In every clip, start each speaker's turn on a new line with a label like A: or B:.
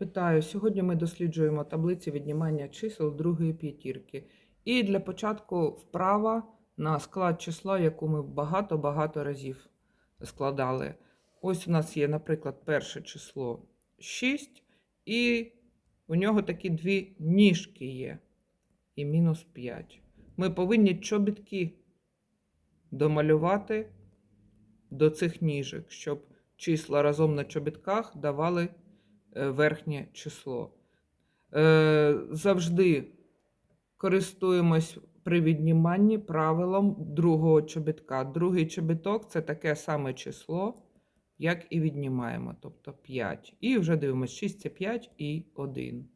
A: Вітаю! Сьогодні ми досліджуємо таблиці віднімання чисел другої п'ятірки. І для початку вправа на склад числа, яку ми багато-багато разів складали. Ось у нас є, наприклад, перше число 6, і у нього такі дві ніжки є. І мінус 5. Ми повинні чобітки домалювати до цих ніжок, щоб числа разом на чобітках давали верхнє число. Е, Завжди користуємось при відніманні правилом другого чобітка. Другий чобіток це таке саме число, як і віднімаємо, тобто 5. І вже дивимося, 6 це 5 і 1.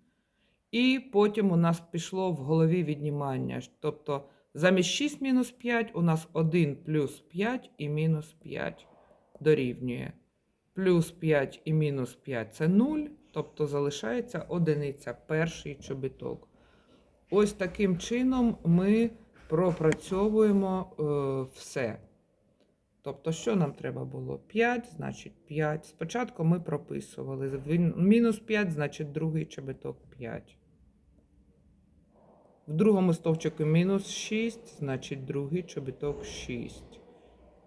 A: І потім у нас пішло в голові віднімання. Тобто замість 6 мінус 5 у нас 1 плюс 5 і мінус 5 дорівнює. Плюс 5 і мінус 5 це 0, тобто залишається одиниця, перший чобіток. Ось таким чином ми пропрацьовуємо е, все. Тобто, що нам треба було? 5, значить 5. Спочатку ми прописували. Мінус 5, значить другий чобіток 5. В другому стовпчику мінус 6, значить другий чобіток 6.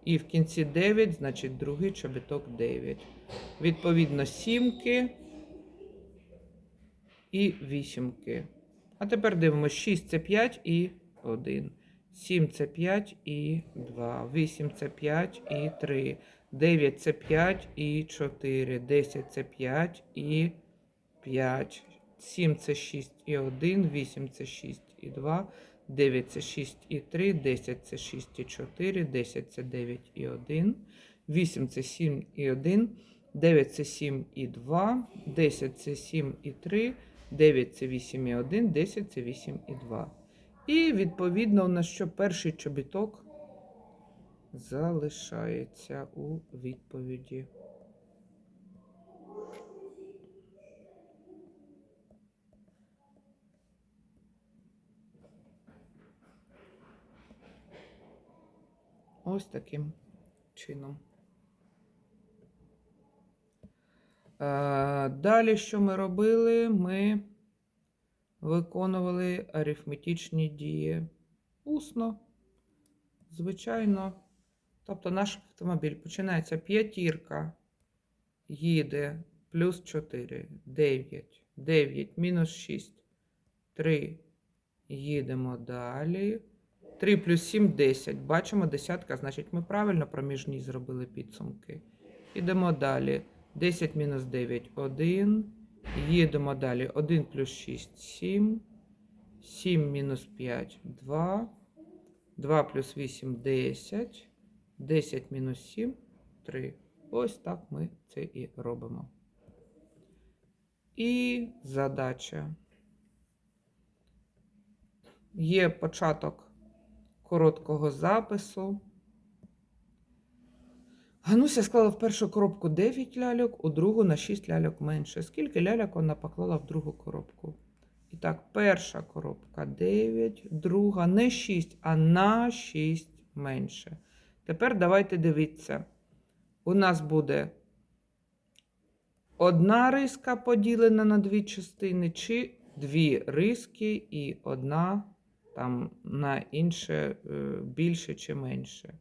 A: І в кінці 9, значить другий чобіток 9. Відповідно, сімки і вісімки. А тепер дивимося, 6 це 5 і 1. 7 це 5 і 2. 8 це 5 і 3. 9 це 5 і 4. 10 це 5 і 5. 7 це 6 і 1. 8 це 6 і 2. 9 це 6 і 3. 10 це 6 і 4. 10 це 9 і 1. 8 це 7 і 1. 9 це 7 і 2. 10 це 7 і 3. 9 це 8 і 1, 10 це 8 і 2. І відповідно у нас що перший чобіток залишається у відповіді. Ось таким чином. Е, Далі, що ми робили? Ми виконували арифметичні дії усно, звичайно. Тобто наш автомобіль починається п'ятірка, їде плюс 4, 9, 9, мінус 6, 3. Їдемо далі. 3 плюс 7 10. Бачимо десятка, значить ми правильно проміжні зробили підсумки. Ідемо далі. 10 мінус 9 1. Їдемо далі. 1 плюс 6 7. 7 мінус 5 2. 2 плюс 8 10. 10 мінус 7 3. Ось так ми це і робимо. І задача. Є початок короткого запису. Гануся склала в першу коробку 9 ляльок, у другу на 6 ляльок менше. Скільки ляльок вона поклала в другу коробку? І так, перша коробка 9, друга не 6, а на 6 менше. Тепер давайте дивіться. У нас буде одна риска поділена на дві частини, чи дві риски і одна там на інше е, більше чи менше.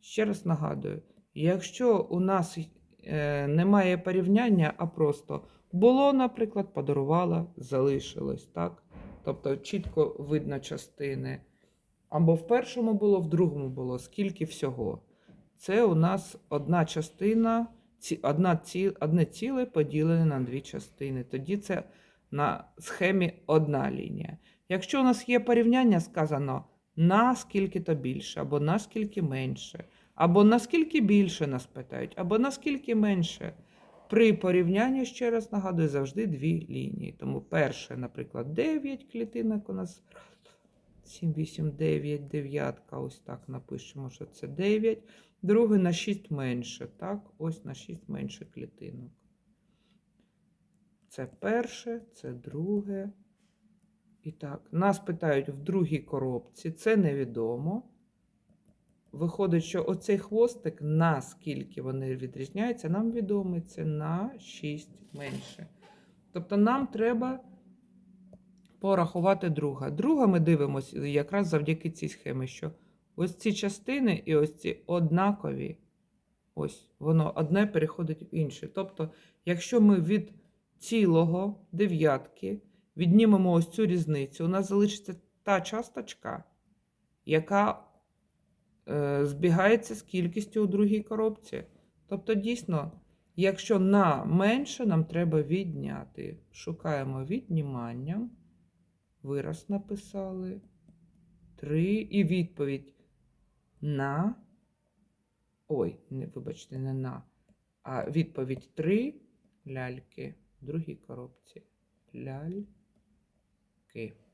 A: Ще раз нагадую, якщо у нас е, немає порівняння, а просто було, наприклад, подарувала, залишилось, так? Тобто чітко видно частини. Або в першому було, в другому було, скільки всього. Це у нас одна частина, одна ці, одне ціле поділене на дві частини. Тоді це на схемі одна лінія. Якщо у нас є порівняння, сказано наскільки то більше, або наскільки менше, або наскільки більше нас питають, або наскільки менше. При порівнянні, ще раз нагадую, завжди дві лінії. Тому перше, наприклад, 9 клітинок у нас 7, 8, 9, дев'ятка. Ось так напишемо, що це 9. Друге на 6 менше. Так, ось на 6 менше клітинок. Це перше, це друге. І так, нас питають в другій коробці, це невідомо. Виходить, що оцей хвостик, наскільки вони відрізняються, нам відомий це на 6 менше. Тобто нам треба порахувати друга. Друга ми дивимося якраз завдяки цій схемі, що ось ці частини і ось ці однакові. Ось воно одне переходить в інше. Тобто, якщо ми від цілого дев'ятки віднімемо ось цю різницю, у нас залишиться та часточка, яка е, збігається з кількістю у другій коробці. Тобто, дійсно, якщо на менше, нам треба відняти. Шукаємо відніманням. Вираз написали. 3 і відповідь на. Ой, не, вибачте, не на. А відповідь 3 ляльки в другій коробці. Ляльки.